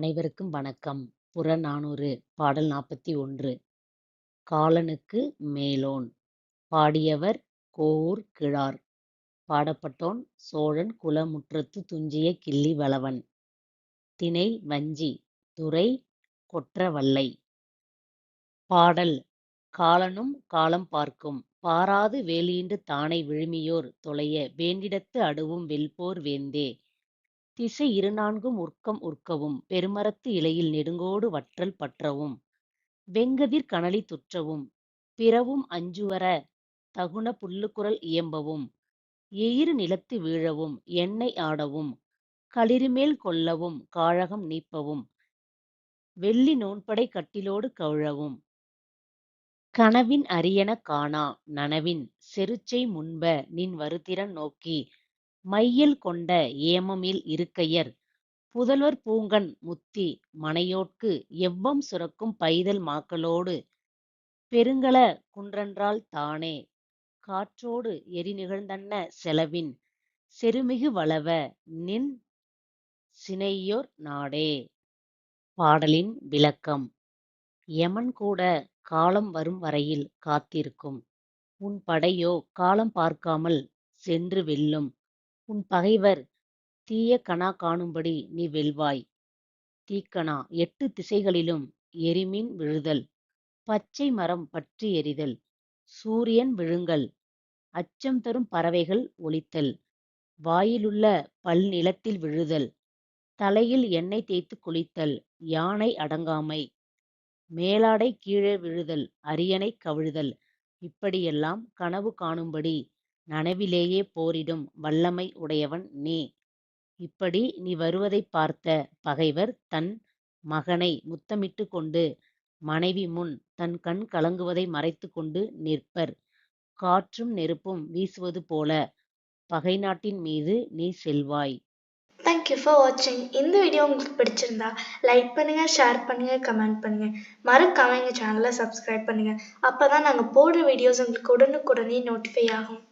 அனைவருக்கும் வணக்கம். புறநானூறு பாடல் நாற்பத்தி ஒன்று. காலனுக்கு மேலோன்! பாடியவர் கோவூர் கிழார். பாடப்பட்டோன்: சோழன் குலமுற்றத்து துஞ்சிய கிள்ளி வளவன். திணை: வஞ்சி. துறை: கொற்றவல்லை. பாடல் காலனும் காலம் பார்க்கும். பாராது வேலியின்று தானை விழுமியோர் தொலைய வேண்டிடத்து அடுவும் வெல்போர் வேந்தே! திசை இருநான்கும் உற்கம் உற்கவும் பெருமரத்து இலையில் நெடுங்கோடு வற்றல் பற்றவும் வெங்கதிர் கனலி துற்றவும் பிறவும் அஞ்சுவர தகுன புல்லுகுரல் இயம்பவும் எயிறு நிலத்து வீழவும் எண்ணெய் ஆடவும் களிறுமேல் கொள்ளவும் காழகம் நீப்பவும் வெள்ளி நூன்படை கட்டிலோடு கவிழவும் கனவின் அரியன காணா நனவின் செருச்செய் முன்ப நின் வருதிறன் நோக்கி மையில் கொண்ட ஏமமில் இருக்கையர் புதல்வர் பூங்கண் முத்தி மனையோட்கு எவ்வம் சுரக்கும் பைதல் மாக்களோடு பெருங்கல குன்றன்றால் தானே காற்றோடு எரிநிகழ்ந்தன்ன செலவின் செருமிகு வளவ நின் சினையோர் நாடே. பாடலின் விளக்கம் எமன் கூட காலம் வரும் வரையில் காத்திருக்கும். உன் படையோ காலம் பார்க்காமல் சென்று வெல்லும். உன் பகைவர் தீய கணா காணும்படி நீ வெல்வாய். தீக்கணா எட்டு திசைகளிலும் எரிமீன் விழுதல். பச்சை மரம் பற்றி எரிதல். சூரியன் விழுங்கல். அச்சம் தரும் பறவைகள் ஒலித்தல். வாயிலுள்ள பல் நிலத்தில் விழுதல். தலையில் எண்ணெய் தேய்த்துக் குளித்தல். யானை அடங்காமை. மேலாடை கீழே விழுதல். அரியணை கவிழ்தல். இப்படியெல்லாம் கனவு காணும்படி நனவிலேயே போரிடும் வல்லமை உடையவன் நீ. இப்படி நீ வருவதைப் பார்த்த பகைவர் தன் மகனை முத்தமிட்டுக் கொண்டு மனைவி முன் தன் கண் கலங்குவதை மறைத்துக் கொண்டு நிற்பர். காற்றும் நெருப்பும் வீசுவது போல பகை நாட்டின் மீது நீ செல்வாய். தேங்க் யூ ஃபார் வாட்சிங் இந்த வீடியோ உங்களுக்கு பிடிச்சிருந்தா லைக் பண்ணுங்க ஷேர் பண்ணுங்க கமெண்ட் பண்ணுங்க மறக்காம எங்கள் சேனலை சப்ஸ்கிரைப் பண்ணுங்க அப்போதான் நாங்க போடுற வீடியோஸ் உங்களுக்கு உடனுக்குடனே நோட்டிஃபை ஆகும்